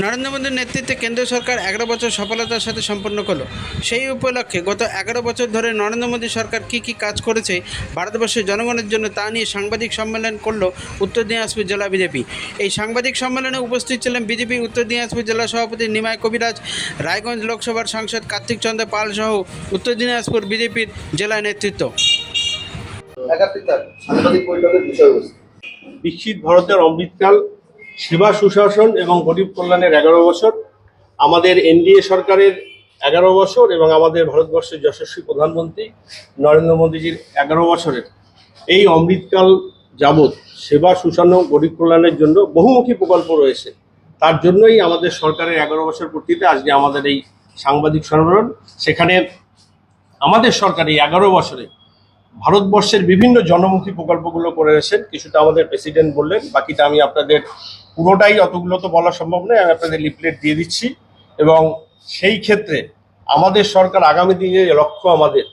নরেন্দ্র মোদীর নেতৃত্বে কেন্দ্রীয় সরকার এগারো বছর সফলতার সাথে সম্পন্ন করল। সেই উপলক্ষে গত এগারো বছর ধরে নরেন্দ্র মোদী সরকার কী কী কাজ করেছে ভারতবর্ষের জনগণের জন্য তা নিয়ে সাংবাদিক সম্মেলন করল উত্তর দিনাজপুর জেলা বিজেপি। এই সাংবাদিক সম্মেলনে উপস্থিত ছিলেন বিজেপি উত্তর দিনাজপুর জেলা সভাপতি নিমায় কবিরাজ রায়গঞ্জ লোকসভার সাংসদ কার্তিক চন্দ্র পাল সহ উত্তর দিনাজপুর বিজেপির জেলা নেতৃত্ব। বিকশিত ভারতের অমৃতকাল সেবা সুশাসন এবং গরিব কল্যাণের এগারো বছর, আমাদের এনডিএ সরকারের এগারো বছর এবং আমাদের ভারতবর্ষের যশস্বী প্রধানমন্ত্রী নরেন্দ্র মোদীজির এগারো বছরের। এই অমৃতকাল যাবৎ সেবা সুশাসন গরিব কল্যাণের জন্য বহুমুখী প্রকল্প রয়েছে। তার জন্যই আমাদের সরকারের এগারো বছর পূর্তিতে আজকে আমাদের এই সাংবাদিক সম্মেলন। সেখানে আমাদের সরকার এই এগারো বছরে ভারতবর্ষের বিভিন্ন জনমুখী প্রকল্পগুলো করে এসেছেন। কিছুটা আমাদের প্রেসিডেন্ট বললেন, বাকিটা আমি আপনাদের পুরোটাই অতগুলো তো বলা সম্ভব নয়, আমি আপনাদের লিফলেট দিয়ে দিচ্ছি। এবং সেই ক্ষেত্রে আমাদের সরকার আগামী দিনে যে লক্ষ্য আমাদের,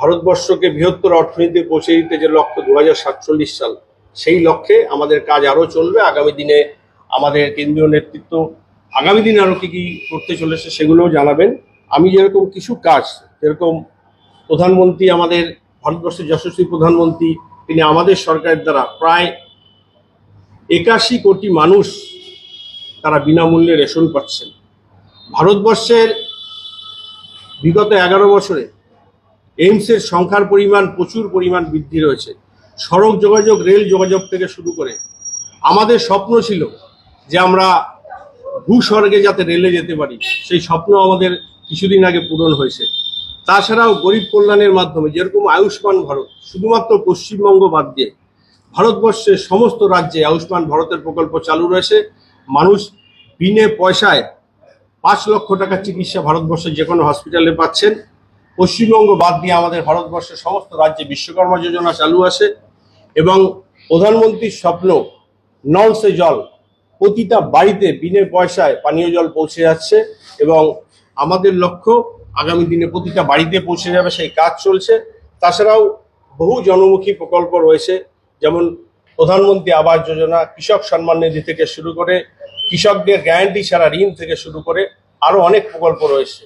ভারতবর্ষকে বৃহত্তর অর্থনীতি পৌঁছে দিতে যে লক্ষ্য দু হাজার সাতচল্লিশ সাল, সেই লক্ষ্যে আমাদের কাজ আরও চলবে। আগামী দিনে আমাদের কেন্দ্রীয় নেতৃত্ব আগামী দিনে আরও কী কী করতে চলেছে সেগুলোও জানাবেন। আমি যেরকম কিছু কাজ, যেরকম প্রধানমন্ত্রী আমাদের ভারতবর্ষের যশস্বী প্রধানমন্ত্রী, তিনি আমাদের সরকারের দ্বারা প্রায় একাশি কোটি মানুষ তারা বিনামূল্যে রেশন পাচ্ছেন। ভারতবর্ষের বিগত এগারো বছরে এইমসের সংখ্যার পরিমাণ, প্রচুর পরিমাণ বৃদ্ধি রয়েছে। সড়ক যোগাযোগ, রেল যোগাযোগ থেকে শুরু করে আমাদের স্বপ্ন ছিল যে আমরা ভূস্বর্গে যাতে রেলে যেতে পারি। সেই স্বপ্ন আমাদের কিছুদিন আগে পূরণ হয়েছে। তাছাড়াও গরিব কল্যাণের মাধ্যমে যেরকম আয়ুষ্মান ভারত, শুধুমাত্র পশ্চিমবঙ্গ বাদ দিয়ে ভারতবর্ষের সমস্ত রাজ্যে আয়ুষ্মান ভারতের প্রকল্প চালু রয়েছে। মানুষ বিনে পয়সায় পাঁচ লক্ষ টাকার চিকিৎসা ভারতবর্ষের যে কোনো হসপিটালে পাচ্ছেন। পশ্চিমবঙ্গ বাদ দিয়ে আমাদের ভারতবর্ষের সমস্ত রাজ্যে বিশ্বকর্মা যোজনা চালু আছে এবং প্রধানমন্ত্রীর স্বপ্ন নল সে জল, প্রতিটা বাড়িতে বিনে পয়সায় পানীয় জল পৌঁছে যাচ্ছে এবং আমাদের লক্ষ্য আগামী দিনে প্রতিটা বাড়িতে পৌঁছে যাবে সেই কাজ চলছে। তাছাড়াও বহু জনমুখী প্রকল্প রয়েছে, যেমন প্রধানমন্ত্রী আবাস যোজনা, কৃষক সম্মান নিধি থেকে শুরু করে কৃষকদের গ্যারান্টি ছাড়া ঋণ থেকে শুরু করে আরও অনেক প্রকল্প রয়েছে।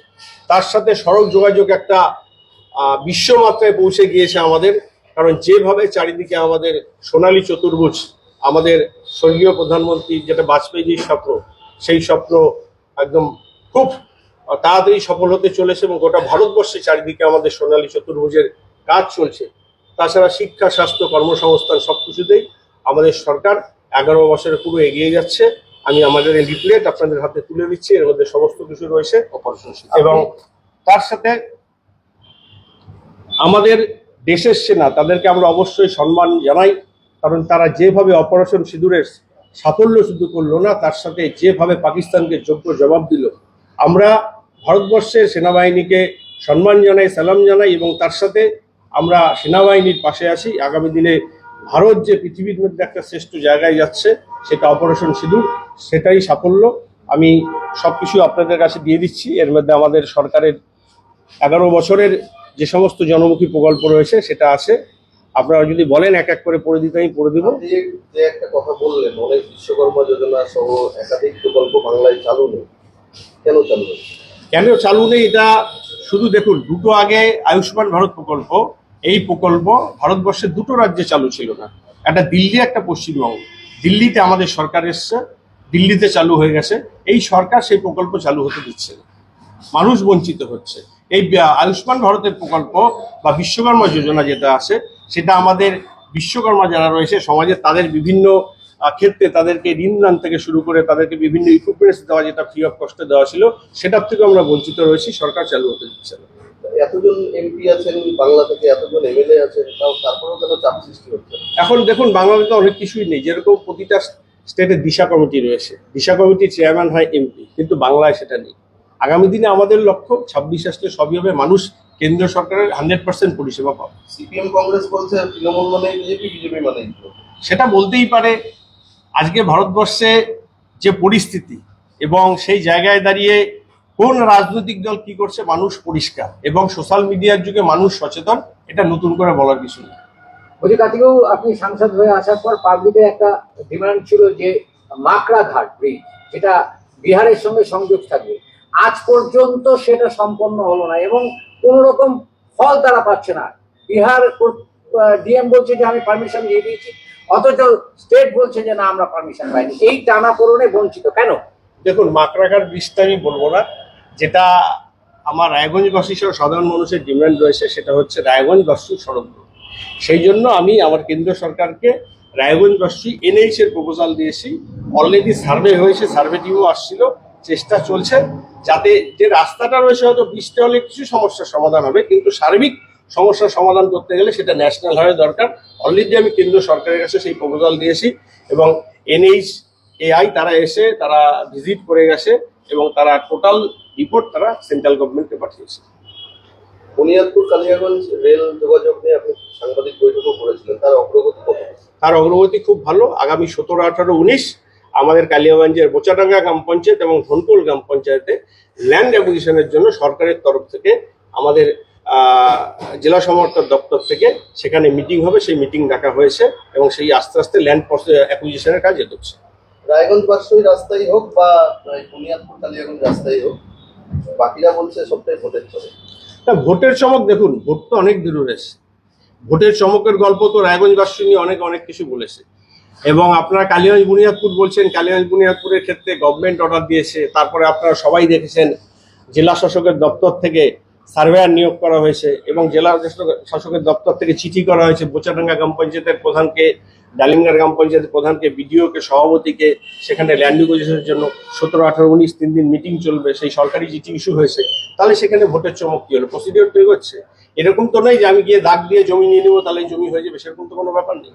তার সাথে সড়ক যোগাযোগ একটা বিশ্বমাত্রায় পৌঁছে গিয়েছে আমাদের। কারণ যেভাবে চারিদিকে আমাদের সোনালী চতুর্ভুজ, আমাদের স্বর্গীয় প্রধানমন্ত্রী যেটা বাজপেয়ীজির স্বপ্ন, সেই স্বপ্ন একদম খুব তাড়াতাড়ি সফল হতে চলেছে এবং গোটা ভারতবর্ষে চারিদিকে আমাদের সোনালী চতুর্ভুজের কাজ চলছে। তাছাড়া শিক্ষা, স্বাস্থ্য, কর্মসংস্থান সব কিছুতেই আমাদের সরকার এগারো বছরে পুরো এগিয়ে যাচ্ছে। আমি আমাদের এই লিফলেট আপনাদের হাতে তুলে দিচ্ছি, এর মধ্যে সমস্ত কিছু রয়েছে। এবং তার সাথে আমাদের দেশের সেনা, তাদেরকে আমরা অবশ্যই সম্মান জানাই, কারণ তারা যেভাবে অপারেশন সিঁদুরের সাফল্য শুধু করল না, তার সাথে যেভাবে পাকিস্তানকে যোগ্য জবাব দিল। আমরা ভারতবর্ষের সেনাবাহিনীকে সম্মান জানাই, সালাম জানাই এবং তার সাথে আমরা সেনাবাহিনীর পাশে আছি। আগামী দিনে ভারত যে পৃথিবীর মধ্যে একটা শ্রেষ্ঠ জায়গায় যাচ্ছে, সেটা অপারেশন সিঁদুর, সেটাই সাফল্য। আমি সব কিছু আপনাদের কাছে দিয়ে দিচ্ছি। এর মধ্যে আমাদের সরকারের এগারো বছরের যে সমস্ত জনমুখী প্রকল্প রয়েছে, সেটা আছে। আপনারা যদি বলেন এক এক করে পড়ে দিতে, আমি পড়ে দিব। যে- একটা কথা বললেন, অনেক বিশ্বকর্মা যোজনা সহ একাধিক প্রকল্প বাংলায় চালু নেই, কেন চালু কেন চালু নেই এটা শুধু দেখুন, দুটো আগে আয়ুষ্মান ভারত প্রকল্প, এই প্রকল্প ভারতবর্ষের দুটো রাজ্যে চালু ছিল না। একটা দিল্লি, একটা পশ্চিমবঙ্গ। দিল্লিতে আমাদের সরকার এসছে, দিল্লিতে চালু হয়ে গেছে। এই সরকার সেই প্রকল্প চালু হতে দিচ্ছে মানুষ বঞ্চিত হচ্ছে। এই আয়ুষ্মান ভারতের প্রকল্প বা বিশ্বকর্মা যোজনা যেটা আছে, সেটা আমাদের বিশ্বকর্মা যারা রয়েছে সমাজে তাদের বিভিন্ন ক্ষেত্রে তাদেরকে ঋণ দান থেকে শুরু করে তাদেরকে বিভিন্ন ইকুইপমেন্টস দেওয়া যেটা ফ্রি অফ কস্টে দেওয়া ছিল সেটার থেকে আমরা বঞ্চিত রয়েছি সরকার চালু হতে দিচ্ছে না। এতজন এমপি আছেন বাংলা থেকে এতজন এমএলএ আছেন তাও তারপরেও কেন চাপ সৃষ্টি হচ্ছে? এখন দেখুন বাংলাদেশে অনেক কিছুই নেই যেরকম প্রতিটা স্টেটে দিশা কমিটি রয়েছে। দিশা কমিটির চেয়ারম্যান হয় এমপি কিন্তু বাংলায় সেটা নেই। আগামী দিনে আমাদের লক্ষ্য ছাব্বিশ আসলে সবই হবে মানুষ কেন্দ্রীয় সরকারের হান্ড্রেড পার্সেন্ট পরিষেবা পাবে। সিপিএম কংগ্রেস বলছে তৃণমূল মানে বিজেপি বিজেপি মানে সেটা বলতেই পারে আজকে ভারতবর্ষে যে পরিস্থিতি এবং সেই জায়গায় দাঁড়িয়ে কোন রাজনৈতিক দল কি করছে মানুষ পরিষ্কার এবং সোশ্যাল মিডিয়ার যুগে মানুষ সচেতন, এটা নতুন করে বলার কিছু নেই। বলছি কার্তিকেও আপনি সাংসদ হয়ে আসার পর পাবলিকের একটা ডিমান্ড ছিল যে মাকড়া ঘাট ব্রিজ, যেটা বিহারের সঙ্গে সংযোগ থাকবে। আজ পর্যন্ত সেটা সম্পন্ন হলো না এবং কোন রকম ফল তারা পাচ্ছে না। বিহার ডিএম বলছে যে আমি পারমিশন দিয়ে দিয়েছি অথচ স্টেট বলছে যে, না, আমরা পারমিশন পাইনি। এই টানা বঞ্চিত কেন? দেখুন মাকড়াকার বিষটা আমি বলব না। যেটা আমার রায়গঞ্জবাসী সহ সাধারণ মানুষের ডিমান্ড রয়েছে, সেটা হচ্ছে রায়গঞ্জবাসী সড়ক। সেই জন্য আমি আমার কেন্দ্র সরকারকে রায়গঞ্জবাসী এনএইচ এর প্রপোজাল দিয়েছি। অলরেডি সার্ভে হয়েছে সার্ভে টিমও আসছিল, চেষ্টা চলছে। যাতে যে রাস্তাটা রয়েছে, হয়তো বৃষ্টি হলে কিছু সমস্যার সমাধান হবে, কিন্তু সার্বিক সমস্যার সমাধান করতে গেলে সেটা ন্যাশনাল হাইওয়ে দরকার। অলরেডি আমি কেন্দ্র সরকারের কাছে সেই প্রপোজাল দিয়েছি এবং এনএইচ এআই তারা এসে তারা ভিজিট করে গেছে এবং তারা টোটাল রিপোর্ট তারা সেন্ট্রাল গভর্নমেন্টকে পাঠিয়েছে। বুনিয়াদপুর কালিয়াগঞ্জ রেল যোগাযোগ নিয়ে আপনি সাংবাদিক বৈঠকও করেছিলেন তার অগ্রগতি তার অগ্রগতি খুব ভালো। আগামী সতেরো আঠারো উনিশ আমাদের কালিয়াগঞ্জের বোচাডাঙ্গা গ্রাম পঞ্চায়েত এবং ধনকুল গ্রাম পঞ্চায়েতে ল্যান্ড অ্যাকুইজিশনের জন্য সরকারের তরফ থেকে আমাদের জেলা সমর্থক দপ্তর থেকে সেখানে মিটিং হবে সেই মিটিং ডাকা হয়েছে এবং সেই আস্তে আস্তে ল্যান্ড অ্যাকুইজিশনের কাজ এগোচ্ছে। রায়গঞ্জ বাসই রাস্তাই হোক বা বুনিয়াদপুর কালিয়াগঞ্জ রাস্তাই হোক বাকিরা বলছে সবটাই ভোটের চলে তা ভোটের চমক দেখুন ভোট তো অনেক দূর রয়েছে। ভোটের চমকের গল্প তো রায়গঞ্জবাসী নিয়ে অনেক অনেক কিছু বলেছে। এবং আপনারা কালিগঞ্জ বুনিয়াদপুর বলছেন কালিগঞ্জ বুনিয়াদপুরের ক্ষেত্রে গভর্নমেন্ট অর্ডার দিয়েছে তারপরে আপনারা সবাই দেখেছেন জেলা শাসকের দপ্তর থেকে সার্ভেয়ার নিয়োগ করা হয়েছে এবং জেলা শাসকের দপ্তর থেকে চিঠি করা হয়েছে। বোচাডাঙ্গা গ্রাম পঞ্চায়েতের প্রধানকে ডালিমগার গ্রাম পঞ্চায়েতের প্রধানকে, বিডিওকে, সভাপতিকে, সেখানে ল্যান্ড ইকুইজিশনের জন্য সতেরো, আঠারো, উনিশ, তিন দিন মিটিং চলবে, সেই সরকারি চিঠি ইস্যু হয়েছে। তাহলে সেখানে ভোটের চমক কি হলো? প্রসিডিওর তৈরি এগোচ্ছে এরকম তো নয় যে আমি গিয়ে দাগ দিয়ে জমি নিয়ে নেব, তাহলে জমি হয়ে যাবে, সেরকম তো কোনো ব্যাপার নেই।